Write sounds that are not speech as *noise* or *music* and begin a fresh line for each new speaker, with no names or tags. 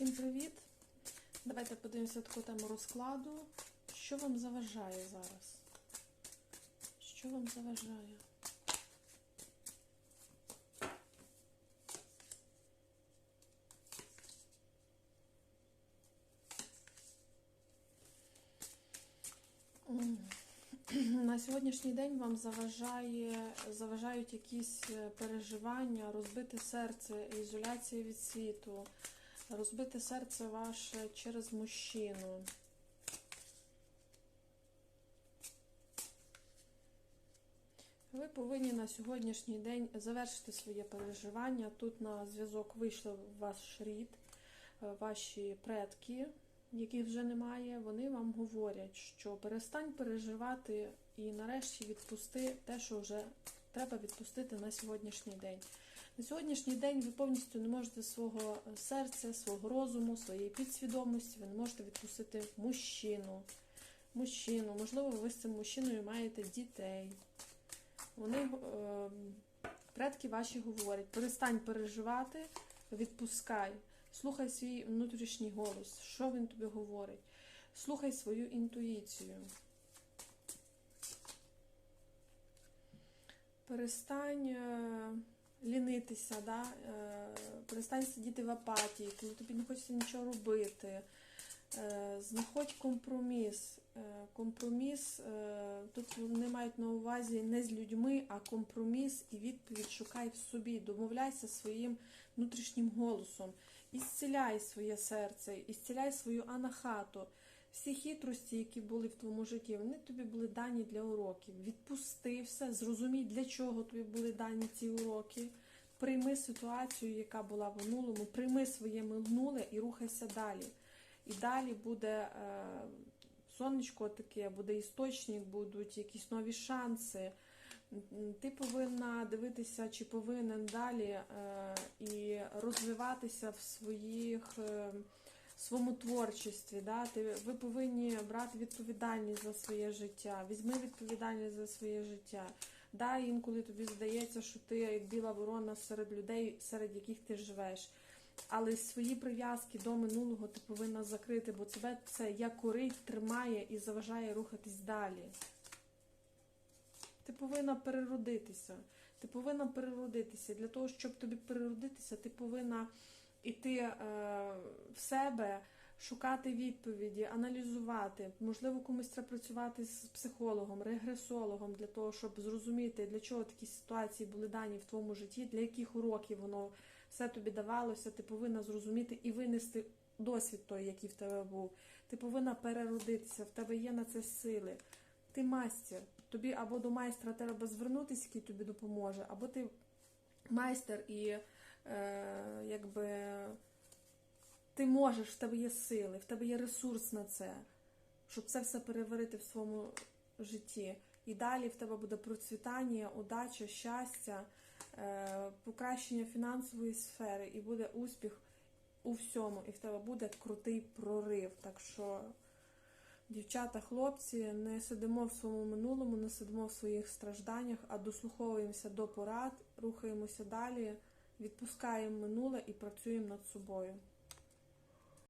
Всім привіт! Давайте подивимося таку тему розкладу. Що вам заважає зараз? Що вам заважає? *clears throat* На сьогоднішній день вам заважає, заважають якісь е, переживання, розбите серце, ізоляція від світу, розбите серце ваше через мужчину. Ви повинні на сьогоднішній день завершити своє переживання. Тут на зв'язок вийшов ваш рід, е, ваші предки, яких вже немає. Вони вам говорять, що перестань переживати і нарешті відпусти те, що вже треба відпустити на сьогоднішній день. На сьогоднішній день ви повністю не можете свого серця, свого розуму, своєї підсвідомості, ви не можете відпустити мужчину. Мужчину, можливо, ви з цим мужчиною маєте дітей. Вони е, предки ваші говорять: перестань переживати, відпускай, слухай свій внутрішній голос, що він тобі говорить. Слухай свою інтуїцію. Перестань е, лінитися, да? е, перестань сидіти в апатії, коли тобі не хочеться нічого робити. Е, знаходь компроміс. Е, компроміс, тут вони мають на увазі не з людьми, а компроміс і відповідь шукай в собі. Домовляйся своїм внутрішнім голосом. Ісціляй своє серце, ісціляй свою анахату. Всі хитрості, які були в твоєму житті, вони тобі були дані для уроків. Відпусти все, зрозумій, для чого тобі були дані ці уроки. Прийми ситуацію, яка була в минулому, прийми своє минуле і рухайся далі. І далі буде е, сонечко таке, буде істочник, будуть якісь нові шанси. Ти повинна дивитися, чи повинен далі е, і розвиватися в своїх. Е, своєму творчості, да? Ти, ви повинні брати відповідальність за своє життя. Візьми відповідальність за своє життя. Да, інколи тобі здається, що ти як біла ворона серед людей, серед яких ти живеш. Але свої прив'язки до минулого ти повинна закрити, бо тебе це як корить, тримає і заважає рухатись далі. Ти повинна переродитися. Ти повинна переродитися. Для того, щоб тобі переродитися, ти повинна йти е, в себе, шукати відповіді, аналізувати. Можливо, комусь треба працювати з психологом, регресологом для того, щоб зрозуміти, для чого такі ситуації були дані в твоєму житті, для яких уроків воно все тобі давалося. Ти повинна зрозуміти і винести досвід той, який в тебе був. Ти повинна переродитися, в тебе є на це сили. Ти майстер. Тобі або до майстра треба звернутися, який тобі допоможе, або ти майстер і якби ти можеш, в тебе є сили, в тебе є ресурс на це, щоб це все переварити в своєму житті. І далі в тебе буде процвітання, удача, щастя, е, покращення фінансової сфери, і буде успіх у всьому, і в тебе буде крутий прорив. Так що, дівчата, хлопці, не сидимо в своєму минулому, не сидимо в своїх стражданнях, а дослуховуємося до порад, рухаємося далі, відпускаємо минуле і працюємо над собою.